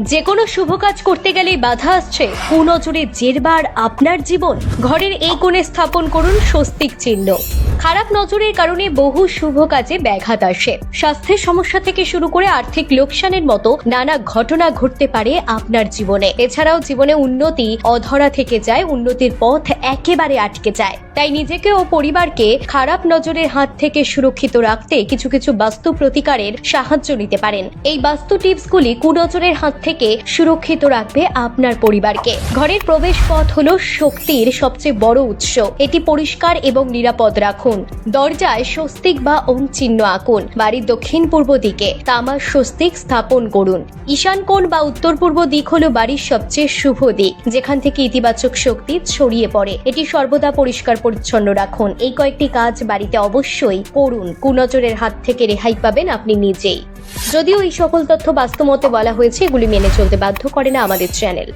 যে কোনো শুভ কাজ করতে গেলে বাধা আসছে। কুনজরে জেরবার আপনার জীবন। ঘরের এই কোণে স্থাপন করুন স্বস্তিক চিহ্ন। খারাপ নজরের কারণে বহু শুভ কাজে ব্যাঘাত আসে। স্বাস্থ্যের সমস্যা থেকে শুরু করে আর্থিক লোকসানের মতো নানা ঘটনা ঘটতে পারে আপনার জীবনে। এছাড়াও জীবনে উন্নতি অধরা থেকে যায়, উন্নতির পথ একেবারে আটকে যায়। তাই নিজেকে ও পরিবারকে খারাপ নজরের হাত থেকে সুরক্ষিত রাখতে কিছু কিছু বাস্তু প্রতিকারের সাহায্য নিতে পারেন। এই বাস্তু টিপসগুলি কুনজরের হাত থেকে সুরক্ষিত রাখবে আপনার পরিবারকে। ঘরের প্রবেশ পথ হলো শক্তির সবচেয়ে বড় উৎস। এটি পরিষ্কার এবং নিরাপদ রাখুন। দরজায় স্বস্তিক বা ওম চিহ্ন আঁকুন বাড়ির দক্ষিণ পূর্ব দিকে তামার স্বস্তিক স্থাপন করুন। ঈশান কোণ বা উত্তর পূর্ব দিক হলো বাড়ির সবচেয়ে শুভ দিক, যেখান থেকে ইতিবাচক শক্তি ছড়িয়ে পড়ে। এটি সর্বদা পরিষ্কার পরিচ্ছন্ন রাখুন। এই কয়েকটি কাজ বাড়িতে অবশ্যই করুন। কুনজরের হাত থেকে রেহাই পাবেন আপনি নিজেই। যদিও এই সকল তথ্য বাস্তবমতে বলা হয়েছে, এগুলি মেনে চলতে বাধ্য করে না আমাদের চ্যানেল।